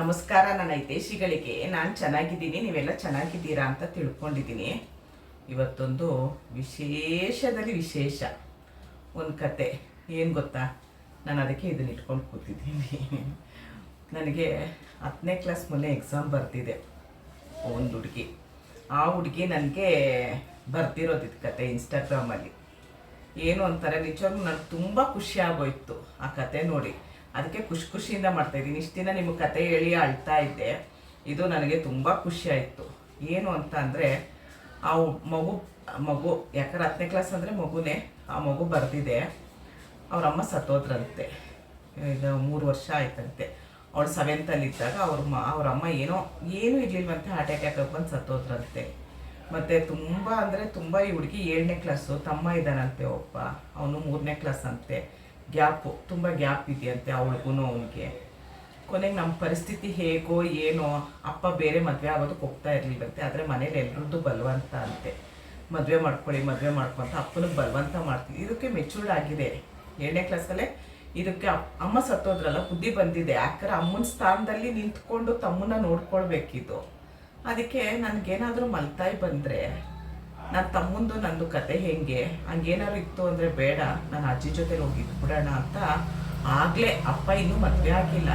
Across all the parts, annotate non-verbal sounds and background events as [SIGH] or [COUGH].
ನಮಸ್ಕಾರ, ನನ್ನ ಹಿತೇಶಿಗಳಿಗೆ ನಾನು ಚೆನ್ನಾಗಿದ್ದೀನಿ, ನೀವೆಲ್ಲ ಚೆನ್ನಾಗಿದ್ದೀರಾ ಅಂತ ತಿಳ್ಕೊಂಡಿದ್ದೀನಿ. ಇವತ್ತೊಂದು ವಿಶೇಷದಲ್ಲಿ ವಿಶೇಷ. ಒಂದು ಕತೆ. ಏನು ಗೊತ್ತಾ? ನಾನು ಅದಕ್ಕೆ ಇದನ್ನ ಇಟ್ಕೊಂಡು ಕೂತಿದ್ದೀನಿ. ನನಗೆ ಹತ್ತನೇ ಕ್ಲಾಸ್ ಮೊನ್ನೆ ಎಕ್ಸಾಮ್ ಬರ್ತಿದೆ. ಒಂದು ಹುಡುಗಿ. ಆ ಹುಡುಗಿ ನನಗೆ ಬರ್ತಿರೋದು ಇದು ಕತೆ ಇನ್ಸ್ಟಾಗ್ರಾಮಲ್ಲಿ ಏನು ಅಂತಾರೆ? ನಿಜವಾಗ್ಲೂ ನನಗೆ ತುಂಬ ಖುಷಿ ಆಗೋಯ್ತು ಆ ಕತೆ ನೋಡಿ. ಅದಕ್ಕೆ ಖುಷಿ ಖುಷಿಯಿಂದ ಮಾಡ್ತಾ ಇದ್ದೀನಿ. ಇಷ್ಟು ದಿನ ನಿಮಗೆ ಕತೆ ಹೇಳಿ ಅಳ್ತಾ ಇದ್ದೆ. ಇದು ನನಗೆ ತುಂಬ ಖುಷಿ ಆಯಿತು. ಏನು ಅಂತ ಅಂದರೆ, ಆ ಮಗು ಮಗು, ಯಾಕಂದ್ರೆ ಹತ್ತನೇ ಕ್ಲಾಸ್ ಅಂದರೆ ಮಗುನೇ, ಆ ಮಗು ಬರೆದಿದೆ. ಅವರಮ್ಮ ಸತ್ತೋದ್ರಂತೆ. ಈಗ ಮೂರು ವರ್ಷ ಆಯ್ತಂತೆ. ಅವಳು ಸೆವೆಂತಲ್ಲಿ ಇದ್ದಾಗ ಅವ್ರ ಮ ಅವರಮ್ಮ ಏನೋ, ಏನೂ ಇರಲಿಲ್ವಂತೆ ಹಾರ್ಟ್ ಅಟ್ಯಾಕ್ ಬಂದು ಸತ್ತೋದ್ರಂತೆ. ಮತ್ತು ತುಂಬ ಅಂದರೆ ತುಂಬ ಈ ಹುಡುಗಿ ಏಳನೇ ಕ್ಲಾಸು ತಮ್ಮ ಇದ್ದಾನಂತೆ ಒಬ್ಬ. ಅವನು ಮೂರನೇ ಕ್ಲಾಸ್ ಅಂತೆ. ಗ್ಯಾಪು, ತುಂಬ ಗ್ಯಾಪ್ ಇದೆಯಂತೆ ಅವಳಿಗೂ ಅವನಿಗೆ. ಕೊನೆಗೆ ನಮ್ಮ ಪರಿಸ್ಥಿತಿ ಹೇಗೋ ಏನೋ ಅಪ್ಪ ಬೇರೆ ಮದುವೆ ಆಗೋದಕ್ಕೆ ಹೋಗ್ತಾ ಇರಲಿಲ್ಲಂತೆ ಆದರೆ ಮನೇಲಿ ಎಲ್ರದ್ದು ಬಲವಂತ ಅಂತೆ. ಮದುವೆ ಮಾಡ್ಕೊಳ್ಳಿ, ಮದುವೆ ಮಾಡ್ಕೊಂತ ಅಪ್ಪನಿಗೆ ಬಲವಂತ ಮಾಡ್ತೀವಿ. ಇದಕ್ಕೆ ಮೆಚೂರ್ಡ್ ಆಗಿದೆ. ಏಳನೇ ಕ್ಲಾಸಲ್ಲೇ ಇದಕ್ಕೆ ಅಮ್ಮ ಸತ್ತೋದ್ರಲ್ಲ, ಬುದ್ಧಿ ಬಂದಿದೆ. ಯಾಕಂದ್ರೆ ಅಮ್ಮನ ಸ್ಥಾನದಲ್ಲಿ ನಿಂತ್ಕೊಂಡು ತಮ್ಮನ್ನ ನೋಡ್ಕೊಳ್ಬೇಕಿದ್ದು ಅದಕ್ಕೆ ನನಗೇನಾದರೂ ಮಲ್ತಾಯಿ ಬಂದರೆ ನನ್ನ ತಮ್ಮಂದು ನಂದು ಕತೆ ಹೆಂಗೆ? ಹಂಗೇನಾದ್ರು ಇತ್ತು ಅಂದರೆ ಬೇಡ. ನಾನು ಅಜ್ಜಿ ಜೊತೆ ಹೋಗಿ ಇದ್ಬಿಡೋಣ ಅಂತ ಆಗಲೇ ಅಪ್ಪ ಇನ್ನೂ ಮದುವೆ ಆಗಿಲ್ಲ.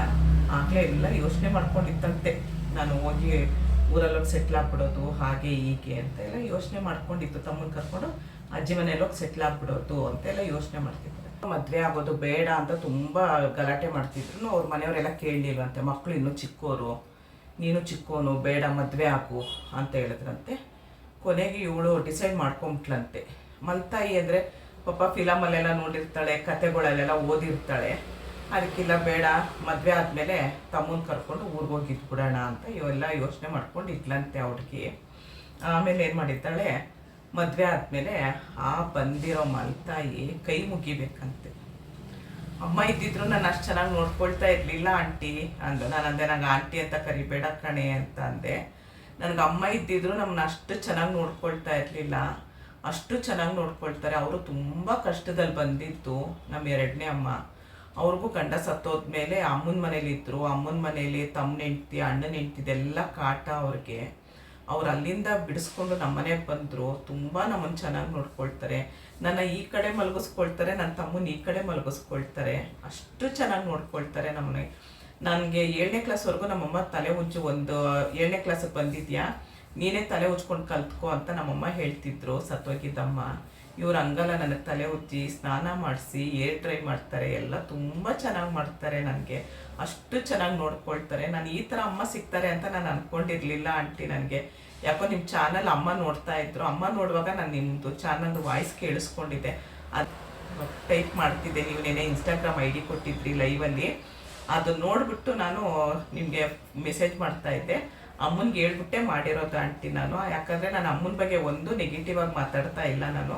ಆಗಲೇ ಎಲ್ಲ ಯೋಚನೆ ಮಾಡ್ಕೊಂಡಿತ್ತಂತೆ. ನಾನು ಹೋಗಿ ಊರಲ್ಲೋಗಿ ಸೆಟ್ಲ್ ಆಗ್ಬಿಡೋದು, ಹಾಗೆ ಹೀಗೆ ಅಂತ ಎಲ್ಲ ಯೋಚನೆ ಮಾಡ್ಕೊಂಡಿತ್ತು. ತಮ್ಮನ ಕರ್ಕೊಂಡು ಅಜ್ಜಿ ಮನೇಲಿ ಹೋಗಿ ಸೆಟ್ಲ್ ಆಗ್ಬಿಡೋದು ಅಂತೆಲ್ಲ ಯೋಚನೆ ಮಾಡ್ತಿದ್ರು. ಮದುವೆ ಆಗೋದು ಬೇಡ ಅಂತ ತುಂಬ ಗಲಾಟೆ ಮಾಡ್ತಿದ್ರು. ಅವ್ರ ಮನೆಯವರೆಲ್ಲ ಕೇಳಲಿಲ್ವಂತೆ. ಮಕ್ಕಳು ಇನ್ನೂ ಚಿಕ್ಕೋರು. ನೀನು ಚಿಕ್ಕೋನು, ಬೇಡ ಮದುವೆ ಆಗು ಅಂತ ಹೇಳಿದ್ರಂತೆ. ಕೊನೆಗೆ ಇವಳು ಡಿಸೈಡ್ ಮಾಡ್ಕೊಂಬಿಟ್ಲಂತೆ ಮಲ್ತಾಯಿ ಅಂದರೆ, ಪಾಪ ಫಿಲಮಲ್ಲೆಲ್ಲ ನೋಡಿರ್ತಾಳೆ ಕತೆಗಳಲ್ಲೆಲ್ಲ ಓದಿರ್ತಾಳೆ. ಅದಕ್ಕಿಲ್ಲ ಬೇಡ, ಮದುವೆ ಆದಮೇಲೆ ತಮ್ಮನ ಕರ್ಕೊಂಡು ಊರಿಗೆ ಹೋಗಿ ಇದ್ಬಿಡೋಣ ಅಂತ ಇವೆಲ್ಲ ಯೋಚನೆ ಮಾಡ್ಕೊಂಡು ಅವ್ರಿಗೆ ಆಮೇಲೆ ಏನು ಮಾಡಿದ್ದಾಳೆ ಮದುವೆ ಆದಮೇಲೆ ಆ ಬಂದಿರೋ ಮಲ್ತಾಯಿ ಕೈ ಮುಗಿಬೇಕಂತೆ. ಅಮ್ಮ ಇದ್ದಿದ್ರು ನಾನು ಅಷ್ಟು ಚೆನ್ನಾಗಿ ನೋಡ್ಕೊಳ್ತಾ ಇರಲಿಲ್ಲ, ಆಂಟಿ. ಅಂದ. ನಾನು ಅಂದೆ ನಂಗೆ ಆಂಟಿ ಅಂತ ಕರಿಬೇಡ ಕಣೆ ಅಂತ ಅಂದೆ. ನನಗೆ ಅಮ್ಮ ಇದ್ದಿದ್ರು ನಮ್ಮನ್ನ ಅಷ್ಟು ಚೆನ್ನಾಗಿ ನೋಡ್ಕೊಳ್ತಾ ಇರಲಿಲ್ಲ. ಅಷ್ಟು ಚೆನ್ನಾಗಿ ನೋಡ್ಕೊಳ್ತಾರೆ. ಅವರು ತುಂಬ ಕಷ್ಟದಲ್ಲಿ ಬಂದಿತ್ತು ನಮ್ಮ ಎರಡನೇ ಅಮ್ಮ. ಅವ್ರಿಗೂ ಗಂಡ ಸತ್ತೋದ್ಮೇಲೆ ಅಮ್ಮನ ಮನೇಲಿ ಇದ್ದರು ಅಮ್ಮನ ಮನೇಲಿ ತಮ್ಮನ ಹೆಂಡ್ತಿ, ಅಣ್ಣನ ಹೆಂಡ್ತಿದೆಲ್ಲ ಕಾಟ ಅವ್ರಿಗೆ. ಅವ್ರು ಅಲ್ಲಿಂದ ಬಿಡಿಸ್ಕೊಂಡು ನಮ್ಮ ಮನೆಗೆ ಬಂದರು. ತುಂಬ ನಮ್ಮನ್ನು ಚೆನ್ನಾಗಿ ನೋಡ್ಕೊಳ್ತಾರೆ. ನನ್ನ ಈ ಕಡೆ ಮಲಗಿಸ್ಕೊಳ್ತಾರೆ ನನ್ನ ತಮ್ಮನ ಈ ಕಡೆ ಮಲಗಿಸ್ಕೊಳ್ತಾರೆ. ಅಷ್ಟು ಚೆನ್ನಾಗಿ ನೋಡ್ಕೊಳ್ತಾರೆ ನಮ್ಮನೆ. ನನಗೆ ಏಳನೇ ಕ್ಲಾಸ್ವರೆಗೂ ನಮ್ಮಮ್ಮ ತಲೆ ಉಜ್ಜು ಒಂದು, ಏಳನೇ ಕ್ಲಾಸಿಗೆ ಬಂದಿದ್ಯಾ? ನೀನೇ ತಲೆ ಉಜ್ಕೊಂಡು ಕಲ್ತ್ಕೋ ಅಂತ ನಮ್ಮಮ್ಮ ಹೇಳ್ತಿದ್ರು ಸತ್ತೋಗಿದ್ದಮ್ಮ. ಇವ್ರು ಹಂಗಲ್ಲ, ನನಗೆ ತಲೆ ಉಜ್ಜಿ, ಸ್ನಾನ ಮಾಡಿಸಿ, ಏರ್ ಡ್ರೈ ಮಾಡ್ತಾರೆ, ಎಲ್ಲ ತುಂಬ ಚೆನ್ನಾಗಿ ಮಾಡ್ತಾರೆ ನನಗೆ. ಅಷ್ಟು ಚೆನ್ನಾಗಿ ನೋಡ್ಕೊಳ್ತಾರೆ. ನಾನು ಈ ಥರ ಅಮ್ಮ ಸಿಗ್ತಾರೆ ಅಂತ ನಾನು ಅಂದ್ಕೊಂಡಿರಲಿಲ್ಲ ಆಂಟಿ ನನಗೆ. ಯಾಕೋ ನಿಮ್ಮ ಚಾನಲ್ ಅಮ್ಮ ನೋಡ್ತಾ ಇದ್ರು. ಅಮ್ಮ ನೋಡುವಾಗ ನಾನು ನಿಮ್ಮದು ಚಾನಲ್ದು ವಾಯ್ಸ್ ಕೇಳಿಸ್ಕೊಂಡಿದ್ದೆ. ಅದು ಟೈಪ್ ಮಾಡ್ತಿದ್ದೆ. ನೀವು ನೆನೆ ಇನ್ಸ್ಟಾಗ್ರಾಮ್ ಐ ಡಿ ಕೊಟ್ಟಿದ್ರಿ ಲೈವಲ್ಲಿ ಅದು ನೋಡಿಬಿಟ್ಟು ನಾನು ನಿಮಗೆ ಮೆಸೇಜ್ ಮಾಡ್ತಾ ಇದ್ದೆ. ಅಮ್ಮನಿಗೆ ಹೇಳ್ಬಿಟ್ಟೆ ಮಾಡಿರೋದು ಆಂಟಿ ನಾನು. ಯಾಕಂದರೆ ನಾನು ಅಮ್ಮನ ಬಗ್ಗೆ ಒಂದು ನೆಗೆಟಿವ್ ಆಗಿ ಮಾತಾಡ್ತಾ ಇಲ್ಲ ನಾನು.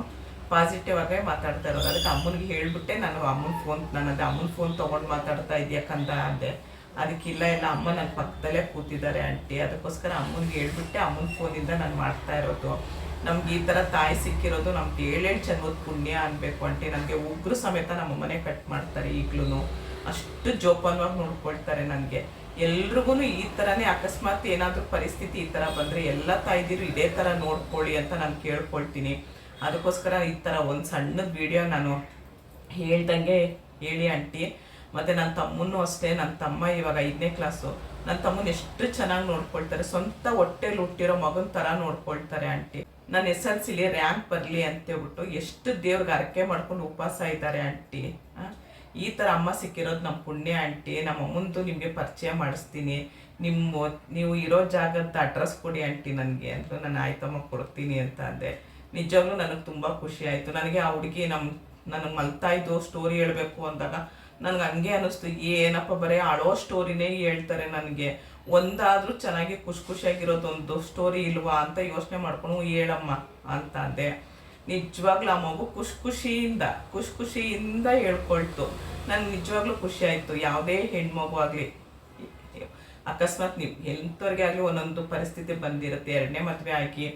ಪಾಸಿಟಿವ್ ಆಗೇ ಮಾತಾಡ್ತಾ ಇರೋದು. ಅದಕ್ಕೆ ಅಮ್ಮನಿಗೆ ಹೇಳ್ಬಿಟ್ಟೆ ನಾನು, ಅಮ್ಮನ ಫೋನ್ ನನ್ನದು ಅಮ್ಮನ ಫೋನ್ ತಗೊಂಡು ಮಾತಾಡ್ತಾ ಇದ್ಯಾಕಂತ ಅಂದೆ. ಅದಕ್ಕಿಲ್ಲ ಇಲ್ಲ ಅಮ್ಮ ನನ್ನ ಪಕ್ಕದಲ್ಲೇ ಕೂತಿದ್ದಾರೆ ಆಂಟಿ. ಅದಕ್ಕೋಸ್ಕರ ಅಮ್ಮನಿಗೆ ಹೇಳ್ಬಿಟ್ಟೆ, ಅಮ್ಮನ ಫೋನಿಂದ ನಾನು ಮಾಡ್ತಾ ಇರೋದು. ನಮ್ಗೆ ಈ ಥರ ತಾಯಿ ಸಿಕ್ಕಿರೋದು, ನಮ್ಗೆ ಏಳೇಳು ಜನ್ಮದ ಪುಣ್ಯ ಅನ್ಬೇಕು ಆಂಟಿ. ನನಗೆ ಉಗ್ರು ಸಮೇತ ನಮ್ಮ ಮನೆ ಕಟ್ ಮಾಡ್ತಾರೆ ಈಗಲೂ ಅಷ್ಟು ಜೋಪಾನವಾಗಿ ನೋಡ್ಕೊಳ್ತಾರೆ ನನಗೆ. ಎಲ್ರಿಗೂ ಈ ಥರನೇ ಅಕಸ್ಮಾತ್ ಏನಾದರೂ ಪರಿಸ್ಥಿತಿ ಈ ಥರ ಬಂದರೆ ಎಲ್ಲ ತಾಯ್ದಿರು ಇದೇ ಥರ ನೋಡ್ಕೊಳ್ಳಿ ಅಂತ ನಾನು ಕೇಳ್ಕೊಳ್ತೀನಿ. ಅದಕ್ಕೋಸ್ಕರ ಈ ಥರ ಒಂದು ಸಣ್ಣದ ವಿಡಿಯೋ ನಾನು ಹೇಳ್ದಂಗೆ ಹೇಳಿ ಆಂಟಿ. ಮತ್ತು ನನ್ನ ತಮ್ಮನೂ ಅಷ್ಟೇ ನನ್ನ ತಮ್ಮ ಇವಾಗ ಐದನೇ ಕ್ಲಾಸು. ನನ್ನ ತಮ್ಮನ ಎಷ್ಟು ಚೆನ್ನಾಗಿ ನೋಡ್ಕೊಳ್ತಾರೆ, ಸ್ವಂತ ಹೊಟ್ಟೆಲಿ ಹುಟ್ಟಿರೋ ಮಗನ ಥರ ನೋಡ್ಕೊಳ್ತಾರೆ ಆಂಟಿ. ನನ್ನ ಎಸ್ ಎಲ್ ಸಿಲಿ ರ್ಯಾಂಕ್ ಬರಲಿ ಅಂತೇಳ್ಬಿಟ್ಟು ಎಷ್ಟು ದೇವ್ರಿಗೆ ಅರಕೆ ಮಾಡ್ಕೊಂಡು ಉಪವಾಸ ಇದ್ದಾರೆ ಆಂಟಿ? ಈ ಥರ ಅಮ್ಮ ಸಿಕ್ಕಿರೋದು ನಮ್ಮ ಪುಣ್ಯ ಆಂಟಿ ನಮ್ಮ ಅಮ್ಮಂತೂ ನಿಮಗೆ ಪರಿಚಯ ಮಾಡಿಸ್ತೀನಿ. ನಿಮ್ಮ ನೀವು ಇರೋ ಜಾಗದ ಅಡ್ರೆಸ್ ಕೊಡಿ ಆಂಟಿ ನನಗೆ ಅಂತ ನಾನು ಆಯ್ತಮ್ಮ ಕೊಡ್ತೀನಿ ಅಂತ ಅಂದೆ. ನಿಜವಾಗ್ಲೂ ನನಗೆ ತುಂಬ ಖುಷಿ ಆಯಿತು. ನನಗೆ ಆ ಹುಡುಗಿ ನಮ್ಮ ನನಗೆ ಮಲ್ತಾಯಿದ್ದು ಸ್ಟೋರಿ ಹೇಳಬೇಕು ಅಂದಾಗ ನನಗೆ ಹಂಗೆ ಅನ್ನಿಸ್ತು. ಏನಪ್ಪ ಬರೀ ಆಳೋ ಸ್ಟೋರಿನೇ ಹೇಳ್ತಾರೆ ನನಗೆ. ಒಂದಾದರೂ ಚೆನ್ನಾಗಿ ಖುಷಿ ಖುಷಿಯಾಗಿರೋದೊಂದು ಸ್ಟೋರಿ ಇಲ್ವಾ ಅಂತ ಯೋಚನೆ ಮಾಡ್ಕೊಂಡು "ಹ್ಞೂ, ಹೇಳಮ್ಮ ಅಂತ ಅಂದೆ. ನಿಜವಾಗ್ಲೂ ಆ ಮಗು ಖುಷಿ ಖುಷಿಯಿಂದ ಖುಷಿ ಖುಷಿಯಿಂದ ಹೇಳ್ಕೊಳ್ತು. ನನಗೆ ನಿಜವಾಗ್ಲೂ ಖುಷಿ ಆಯಿತು. ಯಾವುದೇ ಹೆಣ್ಮಗು ಆಗಲಿ, ಅಕಸ್ಮಾತ್ ನೀವು ಎಂಥವ್ರಿಗೆ ಆಗಲಿ ಒಂದೊಂದು ಪರಿಸ್ಥಿತಿ ಬಂದಿರುತ್ತೆ. ಎರಡನೇ ಮದುವೆ ಆಗಿ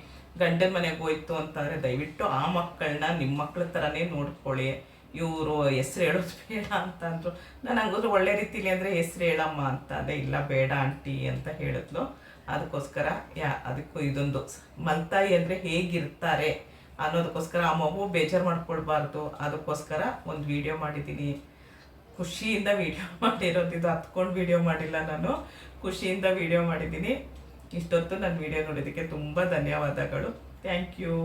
ಗಂಡನ ಮನೆಗೆ ಹೋಯ್ತು ಅಂತಂದರೆ ದಯವಿಟ್ಟು ಆ ಮಕ್ಕಳನ್ನ ನಿಮ್ಮ ಮಕ್ಕಳ ಥರನೇ ನೋಡ್ಕೊಳ್ಳಿ. ಇವರು ಹೆಸ್ರು ಹೇಳೋದು ಬೇಡ ಅಂತ ಅಂದರು. ನಾನು ಹಂಗೋದ್ರೆ ಒಳ್ಳೆ ರೀತಿಲಿ ಅಂದರೆ ಹೆಸ್ರು ಹೇಳಮ್ಮ ಅಂತ ಅದೇ ಇಲ್ಲ ಬೇಡ ಆಂಟಿ ಅಂತ ಹೇಳಿದ್ಲು. ಅದಕ್ಕೋಸ್ಕರ ಯಾ, ಅದಕ್ಕೂ ಇದೊಂದು ಮಲ್ತಾಯಿ ಅಂದರೆ ಹೇಗಿರ್ತಾರೆ? ಅನ್ನೋದಕ್ಕೋಸ್ಕರ ಆ ಮಗು ಬೇಜಾರು ಮಾಡ್ಕೊಳ್ಬಾರ್ದು. ಅದಕ್ಕೋಸ್ಕರ ಒಂದು ವಿಡಿಯೋ ಮಾಡಿದ್ದೀನಿ ಖುಷಿಯಿಂದ ವಿಡಿಯೋ [LAUGHS] ಮಾಡಿರೋದಿದ್ದು ಹತ್ಕೊಂಡು ವಿಡಿಯೋ ಮಾಡಿಲ್ಲ ನಾನು. ಖುಷಿಯಿಂದ ವಿಡಿಯೋ ಮಾಡಿದ್ದೀನಿ ಇಷ್ಟೊತ್ತು ನನ್ನ ವಿಡಿಯೋ ನೋಡಿದ್ದಕ್ಕೆ ತುಂಬ ಧನ್ಯವಾದಗಳು. Thank you